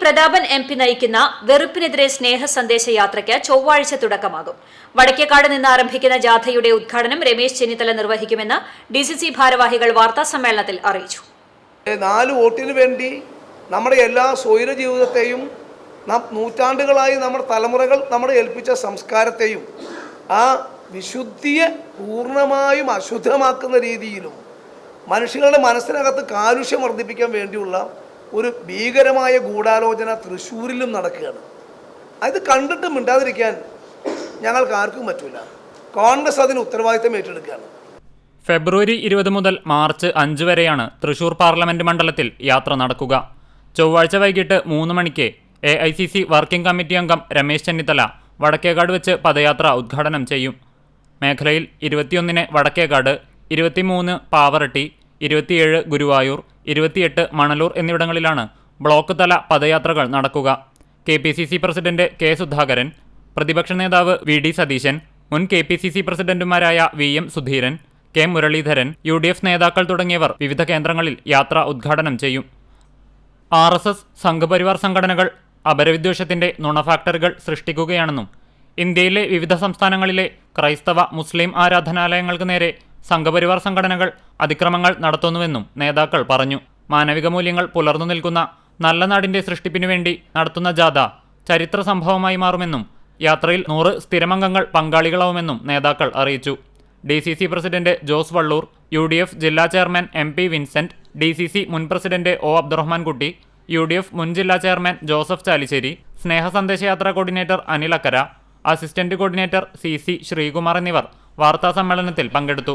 Prathapan M P നയിക്കുന്ന വെറുപ്പിനെതിരെ സ്നേഹ സന്ദേശ യാത്രയ്ക്ക് ചൊവ്വാഴ്ച തുടക്കമാകും. വടക്കേക്കാട് നിന്ന് ആരംഭിക്കുന്ന ജാഥയുടെ ഉദ്ഘാടനം രമേശ് ചെന്നിത്തല നിർവഹിക്കുമെന്ന് ഡി സി സി ഭാരവാഹികൾ വാർത്താ സമ്മേളനത്തിൽ അറിയിച്ചു. നാല് വോട്ടിന് വേണ്ടി നമ്മുടെ എല്ലാ സ്വൈര ജീവിതത്തെയും നാം നൂറ്റാണ്ടുകളായി നമ്മുടെ തലമുറകൾ നമ്മളെ ഏൽപ്പിച്ച സംസ്കാരത്തെയും ആ വിശുദ്ധിയെ പൂർണമായും അശുദ്ധമാക്കുന്ന രീതിയിലും മനുഷ്യരുടെ മനസ്സിനകത്ത് കാലുഷ്യം വർദ്ധിപ്പിക്കാൻ വേണ്ടിയുള്ള ഒരു ഭീകരമായ ഗൂഢാലോചന തൃശ്ശൂരിലും നടക്കുകയാണ്. അത് കണ്ടിട്ട് മിണ്ടാതിരിക്കാൻ ഞങ്ങൾക്ക് ആർക്കും പറ്റില്ല കോൺഗ്രസ് അതിന് ഉത്തരവാദിത്തം ഏറ്റെടുക്കുകയാണ്. ഫെബ്രുവരി ഇരുപത് മുതൽ മാർച്ച് അഞ്ച് വരെയാണ് തൃശൂർ പാർലമെന്റ് മണ്ഡലത്തിൽ യാത്ര നടക്കുക. ചൊവ്വാഴ്ച വൈകിട്ട് മൂന്ന് മണിക്ക് A I C C working committee അംഗം രമേശ് ചെന്നിത്തല വടക്കേകാട് വെച്ച് പദയാത്ര ഉദ്ഘാടനം ചെയ്യും. മേഖലയിൽ ഇരുപത്തിയൊന്നിന് വടക്കേകാട് ഇരുപത്തിമൂന്ന് പാവറട്ടി ഇരുപത്തിയേഴ് ഗുരുവായൂർ ഇരുപത്തിയെട്ട് മണലൂർ എന്നിവിടങ്ങളിലാണ് ബ്ലോക്ക് തല പദയാത്രകൾ നടക്കുക. K P C C president K Sudhakaran പ്രതിപക്ഷ നേതാവ് വി ഡി സതീശൻ മുൻ കെ പി സി സി പ്രസിഡന്റുമാരായ V M Sudheeran K Muraleedharan U D F നേതാക്കൾ തുടങ്ങിയവർ വിവിധ കേന്ദ്രങ്ങളിൽ യാത്ര ഉദ്ഘാടനം ചെയ്യും. ആർ എസ് എസ് സംഘപരിവാർ സംഘടനകൾ അപരവിദ്വേഷത്തിന്റെ നുണഫാക്ടറികൾ സൃഷ്ടിക്കുകയാണെന്നും ഇന്ത്യയിലെ വിവിധ സംസ്ഥാനങ്ങളിലെ ക്രൈസ്തവ മുസ്ലിം ആരാധനാലയങ്ങൾക്ക് നേരെ സംഘപരിവാർ സംഘടനകൾ അതിക്രമങ്ങൾ നടത്തുന്നുവെന്നും നേതാക്കൾ പറഞ്ഞു. മാനവിക മൂല്യങ്ങൾ പുലർന്നു നിൽക്കുന്ന നല്ല നാടിന്റെ സൃഷ്ടിപ്പിനു വേണ്ടി നടത്തുന്ന ജാഥ ചരിത്ര സംഭവമായി മാറുമെന്നും യാത്രയിൽ നൂറ് സ്ഥിരമംഗങ്ങൾ പങ്കാളികളാവുമെന്നും നേതാക്കൾ അറിയിച്ചു. D C C president Jose Vallur U D F ജില്ലാ chairman M P Vincent D C C മുൻ president O Abdurahman Kutty U D F മുൻ ജില്ലാ ചെയർമാൻ ജോസഫ് ചാലിശ്ശേരി സ്നേഹ സന്ദേശയാത്ര coordinator Anil Akkara assistant coordinator C C Sreekumar എന്നിവർ വാർത്താ സമ്മേളനത്തിൽ പങ്കെടുത്തു.